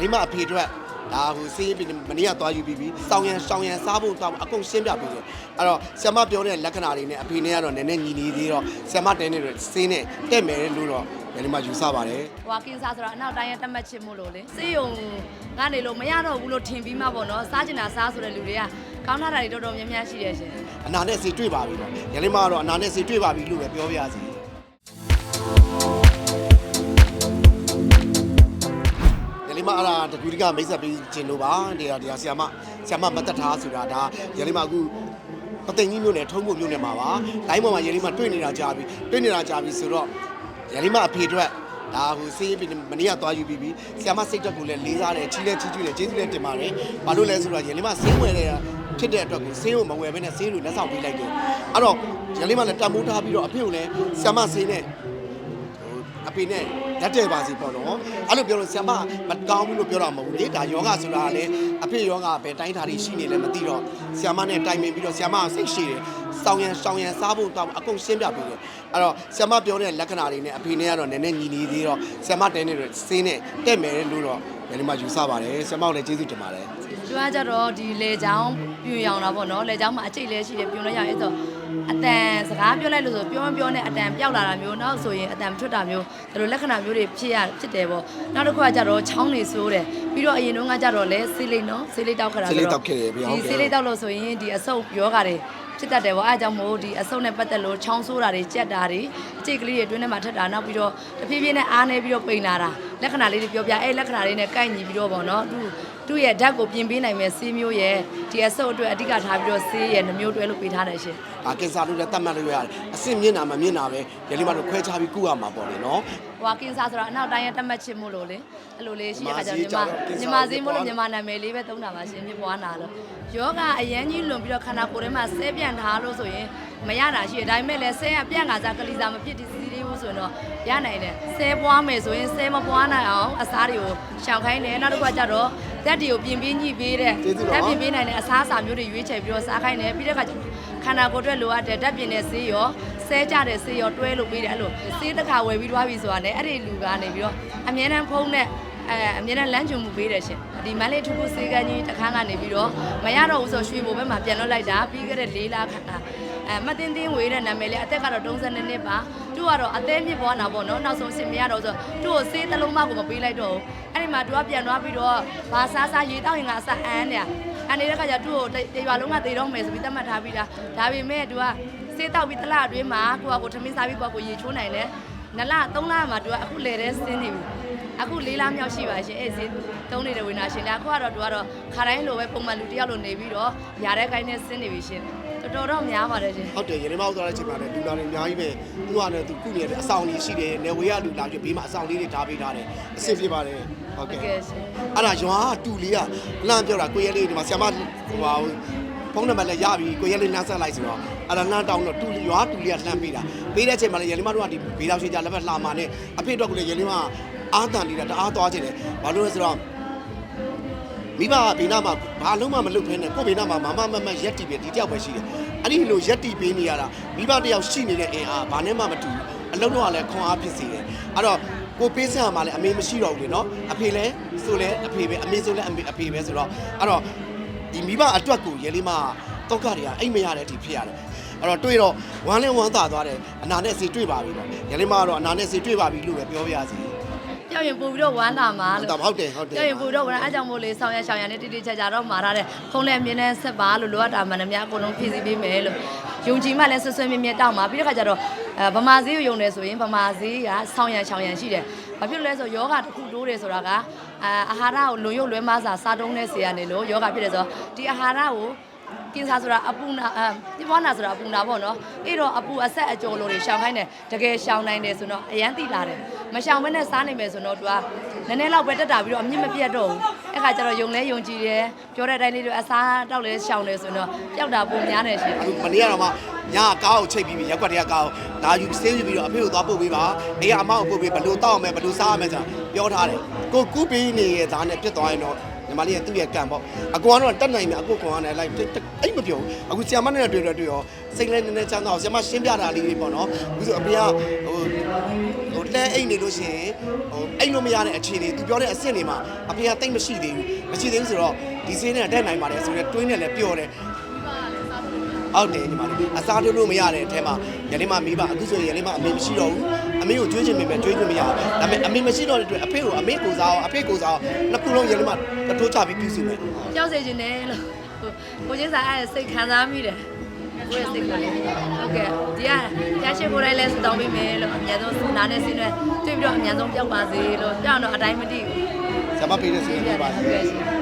လိမအဖေအတွက်ဒါဟိုစေးပြီးမနေ့ကသွားယူပြီးပြီစောင်းရန်စောင်းရန်စားဖို့တော့အကုန်ရှင်းပြပြီးတယ်အဲ့တော့ဆ iam ပြောတဲ့လက္ခဏာတွေနဲ့အဖေနဲ့ကတော့နည်းနည်းညီနေသေးတော့ဆ iam တဲနဲ့စေးနဲ့တက်မယ်လို့တော့ယလိမယူဆပါတယ်ဟွာကင်းစားဆိုတော့အနောက်တိုင်းရဲ့တက်မှတ်ချစ်မှုလို့လေစေးရုံကနေလို့မရတော့ဘူးလို့ထင်ပြီးမှပေါ့နော်စားကျင်တာစားဆိုတဲ့လူတွေကကောင်းတာတွေတော်တော်များများရှိတယ်ရှင်အနာနဲ့စေတွေ့ပါပြီတော့ယလိမကတော့အနာနဲ့စေတွေ့ပါပြီလို့ပဲပြောပြရစီ မအဲ့ဒါတကူတကမိတ်ဆက်ပြီးကျင်လို့ပါဒီဟာဒီဟာဆ iam ဆ iam မတ်တထားဆိုတာဒါယလိမအခုပသိမ်ကြီးမျိုးနဲ့ထုံးဖို့မျိုးနဲ့မှာပါတိုင်းပေါ်မှာယလိမတွေ့နေတာကြာပြီတွေ့နေတာကြာပြီဆိုတော့ယလိမအဖေအတွက်ဒါဟိုစေးပြီးမနေ့ကသွားယူပြီးပြီဆ iam စိတ်တက်ကိုလည်းလေးစားတယ်ချီးလဲချီးကျူးတယ်ကျေးဇူးလည်းတင်ပါတယ်ဘာလို့လဲဆိုတော့ယလိမစေးဝယ်နေတာဖြစ်တဲ့အတွက်ကိုစေးကိုမဝယ်ဘဲနဲ့စေးကိုလက်ဆောင်ပေးလိုက်တယ်အဲ့တော့ယလိမလည်းတန်ဖိုးထားပြီးတော့အဖေကိုလည်းဆ iam စေးနဲ့ အဖေနဲ့လက်တဲ့ပါစီပေါ့နော်အဲ့လိုပြောလို့ဆ iam မကောင်းဘူးလို့ပြောတာမဟုတ်ဘူးလေဒါယောဂဆိုတာကလည်းအဖေယောဂပဲတိုင်းထားတွေရှိနေလဲမသိတော့ဆ iam နဲ့တိုင်ပင်ပြီးတော့ဆ iam စိတ်ရှိတယ်စောင်းရန်စောင်းရန်စားဖို့တော့အကုန်ရှင်းပြပေးတယ်အဲ့တော့ဆ iam ပြောတဲ့လက္ခဏာတွေနဲ့အဖေနဲ့ကတော့နည်းနည်းညီနေသေးတော့ဆ iam တဲနဲ့စေးနဲ့တက်မယ်လို့တော့ဘယ်လိုမှယူဆပါတယ်ဆ iam ကိုလည်းကျေးဇူးတင်ပါတယ်သူကကြတော့ဒီလေချောင်းပြူရောင်တာပေါ့နော်လေချောင်းမှာအကျိတ်လဲရှိတယ်ပြူလို့ရရင်အဲ့ဆိုအတန်စ ကားပြောလိုက်လို့ဆိုပြောမပြောနဲ့အတန်ပျောက်လာတာမျိုးနောက်ဆိုရင်အတန်မထွက်တာမျိုးဒါလိုလက္ခဏာမျိုးတွေဖြစ်ရဖြစ်တယ်ပေါ့နောက်တစ်ခုကကြတော့ချောင်းနေဆိုးတယ်ပြီးတော့အရင်တုန်းကကြတော့လဲဆေးလိတ်နော်ဆေးလိတ်တောက်ခါတာဆေးလိပ်တောက်ခဲ့တယ်ဗျဟုတ်ဒီကဲ့ဆေးလိတ်တောက်လို့ဆိုရင်ဒီအဆုပ်ယောဂါတွေဖြစ်တတ်တယ်ပေါ့အဲအကြောင့်မို့ဒီအဆုပ်နဲ့ပတ်သက်လို့ချောင်းဆိုးတာတွေကြက်တာတွေအကျိတ်ကလေးတွေအတွင်းထဲမှာထက်တာနောက်ပြီးတော့တဖြည်းဖြည်းနဲ့အားနေပြီးတော့ပိန်လာတာ လက္ခဏာလေးတွေပြောပြအဲလက္ခဏာလေးနဲ့ကိုက်ညီပြီးတော့ပေါ့နော်သူသူ့ရဲ့ဓာတ်ကိုပြင်ပေးနိုင်မဲ့ဆေးမျိုးရဲ့ဒီအဆုပ်အတွက်အဓိကထားပြီးတော့ဆေးရဲ့နှမျိုးတွဲလို့ပေးထားတယ်ရှင်အာကင်ဆာလို့လည်းတတ်မှတ်လို့ရတယ်အဆင့်မြင့်တာမမြင့်တာပဲယလိမတို့ခွဲခြားပြီးကုရမှာပေါ့လေနော်ဟွာကင်းစားဆိုတော့အနောက်တိုင်းရဲ့တက်မှတ်ချစ်မှုလို့လေအဲ့လိုလေးရှိရခါကျတော့မြန်မာမြန်မာဈေးမြန်မာဈေးမို့လို့ကြောင့်မြန်မာနာမည်လေးပဲသုံးတာပါရှင်ပြပွားနာလို့ယောဂအရန်ကြီးလွန်ပြီးတော့ခန္ဓာကိုယ်ထဲမှာဆဲပြန်ထားလို့ဆိုရင် မရတာရှိတယ်ဒါပေမဲ့လည်းဆဲကပြန့်ခါစားကလေးစားမဖြစ်ဒီစီစီလေးဘူးဆိုရင်တော့ရနိုင်တယ်ဆဲပွားမယ်ဆိုရင်ဆဲမပွားနိုင်အောင်အစားတွေကိုရှောင်ခိုင်းတယ်နောက်တစ်ခါကျတော့တက်တွေကိုပြင်ပေးညှိပေးတဲ့ကျေးဇူးတော်တက်ပြင်ပေးနိုင်တဲ့အစားအစာမျိုးတွေရွေးချယ်ပြီးတော့စားခိုင်းတယ်ပြီးတဲ့အခါကျခန္ဓာကိုယ်အတွက်လိုအပ်တဲ့တက်ပြင်တဲ့ဆေးရောဆဲကြတဲ့ဆေးရောတွဲလို့ပေးတယ်အဲ့လိုဆေးတစ်ခါဝယ်ပြီးသွားပြီဆိုတာနဲ့အဲ့ဒီလူကနေပြီးတော့အမြဲတမ်းဖုံးတဲ့ အဲအမြဲတမ်းလမ်းကြုံမှုပေးတယ်ရှင်ဒီမန္တလေးထုခုစေကန်းကြီးတစ်ခန်းကနေပြီးတော့မရတော့ဘူးဆိုရွှေဘိုဘက်မှာပြန်လွှတ်လိုက်တာပြီးခဲ့တဲ့၄လခန့်အဲမတင်တင်းဝေးတဲ့နာမည်လေးအသက်ကတော့32နှစ်ပါသူကတော့အသေးမြစ်ပေါ်နာပေါ့နော်နောက်ဆုံးအဆင်မရတော့ဆိုသူ့ကိုစေးတစ်လုံးမှကိုမပေးလိုက်တော့ဘူးအဲ့ဒီမှာသူကပြန်သွားပြီးတော့ဘာစားစားရေတောက်ရင်ကအဆက်အန်းနေအန်နေတဲ့ခါကျသူ့ကိုတေရွာလုံးကတေတော့မယ်ဆိုပြီးသတ်မှတ်ထားပြီးတာဒါပေမဲ့သူကစေးတောက်ပြီးတစ်လအတွင်းမှာကိုကကိုထမင်းစားပြီးပေါ့ကိုရေချိုးနိုင်တယ် နလ3လမှာသူကအခုလေတဲ့ဆင်းနေပြီအခုလေးလားမြောက်ရှိပါရှင်အဲ့ဈေးတုံးနေတဲ့ဝိနာရှင်လားအခုကတော့သူကတော့ခါတိုင်းလိုပဲပုံမှန်လူတစ်ယောက်လိုနေပြီးတော့ຢာတဲ့ခိုင်းနဲ့ဆင်းနေပြီရှင်တော်တော်တော့များပါတယ်ရှင်ဟုတ်တယ်ရင်းမောက်သွားတဲ့အချိန်မှာလည်းလူလာတွေအများကြီးပဲသူကလည်းသူကုနေတဲ့အဆောင်ကြီးရှိတယ်နေဝေးရလူလာပြီးဘေးမှာအဆောင်လေးတွေထားပေးထားတယ်အဆင်ပြေပါတယ်ဟုတ်ဟုတ်ကဲ့ကဲ့ရှင်အဲ့ဒါရွာတူလေးကလမ်းပြောတာကိုရဲလေးဒီမှာဆ iam ဟိုဟာ ဖုန်းနံပါတ်လည်းရပြီကိုရဲလေးလမ်းဆက်လိုက်ဆိုတော့အဲ့ဒါလမ်းတောင်းတော့တူရွာတူလေးကလှမ်းပေးတာပေးတဲ့အချိန်မှာလည်းရင်းမတို့ကဒီဘေးတော်ရှိကြလက်ဖက်လှမာနဲ့အဖေတော့ကလည်းရင်းမအားတန်နေတာတအားသွားခြင်းတယ်ဘာလို့လဲဆိုတော့မိဘကဘေးနားမှာဘာလုံးမှမလုပ်ဖ ೇನೆ ကိုယ့်ဘေးနားမှာမမမမရက်တီပဲဒီတယောက်ပဲရှိတယ်အဲ့ဒီလိုရက်တီပေးနေရတာမိဘတယောက်ရှိနေတဲ့အင်အားဘာနဲ့မှမတူဘူးအလုံးတော့လည်းခွန်အားဖြစ်စေတယ်အဲ့တော့ကိုပေးစရာမှလည်းအမေမရှိတော့ဘူးလေနော်အဖေလည်းဆိုလည်းအဖေပဲအမေဆိုလည်းအမေအဖေပဲဆိုတော့အဲ့တော့ ဒီမိဘအတွက်ကိုရဲလေးမတော့ကတွေကအိမ်မရတဲ့အထိဖြစ်ရတယ်အဲ့တော့တွေ့တော့ဝမ်းလဲဝမ်းသာသွားတယ်အနာနဲ့စီတွေ့ပါပြီပေါ့ရဲလေးမကတော့အနာနဲ့စီတွေ့ပါပြီလို့ပဲပြောပြရစီ ကြောက်ရင်ပို့ပြီးတော့ဝမ်းသာမှာဟုတ်လို့တယ်ဟုတ်တယ်ဟုတ်တယ်ကြောက်ရင်ပို့ပြီးတော့ဝမ်းအားကြောင့်မို့လေဆောင်ရရှောင်ရနဲ့တိတိကျကျတော့မှာထားတဲ့ဖုန်းနဲ့အမြင်နဲ့ဆက်ပါလို့လိုအပ်တာမှန်သမျှအကုန်လုံးဖြည့်ဆည်းပေးမယ်လို့ယုံကြည်မှလည်းဆွဆွမြဲမြဲတောက်မှာပြီးတဲ့ခါကျတော့အဲဗမာဈေးကိုယုံတယ်ဆိုရင်ဗမာဈေးကဆောင်ရရှောင်ရရှိတယ်ဘာဖြစ်လို့လဲဆိုယောဂတစ်ခုတိုးတယ်ဆိုတာကအာအာဟာရကိုလွန်ရုပ်လွဲမစားစားတုံးတဲ့ဆေးကနေလို့ယောဂဖြစ်တယ်ဆိုတော့ဒီအာဟာရကို ကင်ဆာဆိုတာအပူနာအပြပွားနာဆိုတာအပူနာပေါ့နော်အဲ့တော့အပူအဆက်အကျော်လို့တွေရှောင်ခိုင်းတယ်တကယ်ရှောင်နိုင်တယ်ဆိုတော့အရန်တိလာတယ်မရှောင်ဘဲနဲ့စားနိုင်မယ်ဆိုတော့ तू ကနည်းနည်းတော့ပဲတက်တာပြီးတော့အမြင့်မပြတ်တော့ဘူးအဲ့ခါကျတော့ယုံလဲယုံကြည်တယ်ပြောတဲ့အတိုင်းလေးတွေအစားတောက်လဲရှောင်တယ်ဆိုတော့ပျောက်တာပုံများတယ်ရှင်အခုမနေ့ကတော့မှညကားကိုချိတ်ပြီးပြီရက်ကွက်တွေကကားကိုဒါယူစင်းယူပြီးတော့အဖေကိုသွားပို့ပေးပါအေးအမကိုပို့ပေးဘယ်လိုတောက်အောင်မဲဘယ်လိုစားရမဲဆိုတာပြောထားတယ်ကိုကူးပေးနေရသားနဲ့ပြတ်သွားရင်တော့ ညီမလေးကသူ့ရဲ့ကံပေါ့အကူကတော့တက်နိုင်မယ်အကူကောင်ကလည်းလိုက်အဲ့မပြောဘူးအခုဆီယမနဲ့တွေ့တော့တွေ့ရောစိတ်လည်းနည်းနည်းချမ်းသာအောင်ဆီယမရှင်းပြတာလေးတွေပေါ့နော်အခုဆိုအဖေကဟိုဟိုလဲအိတ်နေလို့ရှိရင်ဟိုအိတ်လို့မရတဲ့အခြေအနေသူပြောတဲ့အဆင့်တွေမှာအဖေကတိတ်မရှိသေးဘူးမရှိသေးဘူးဆိုတော့ဒီစင်းနဲ့တက်နိုင်ပါတယ်ဆိုတော့တွင်းနဲ့လည်းပြောတယ်ဟုတ်တယ်ညီမလေးအစားထိုးလို့မရတဲ့အထက်မှာယနေ့မှမိဘအခုဆိုရင်ယနေ့မှအမေမရှိတော့ဘူး အမေကိုကြွေးချင်ပေမဲ့ကြွေးခွင့်မရဘူးဒါပေမဲ့အမေမရှိတော့တဲ့အတွက်အဖေကိုအမေကိုစားအောင်အဖေကိုစားအောင်နှစ်ခုလုံးယနေ့မှတတိုးချပြီးပြုစုမယ်ကြောက်စေခြင်းနဲ့လို့ကိုချင်းစာအဲ့စိတ်ခံစားမိတယ်ကိုယ့်ရဲ့စိတ်ကလေးဟုတ်ကဲ့ဒီကရရှိကိုယ်တိုင်းလဲစတောင်းပေးမယ်လို့အများဆုံးနားနဲ့ဆင်းရဲတွေ့ပြီးတော့အများဆုံးပျောက်ပါစေလို့ပြောင်းတော့အတိုင်းမသိဘူးဆရာမပေးတဲ့စီးရင်ပြပါဟုတ်ကဲ့ရှင်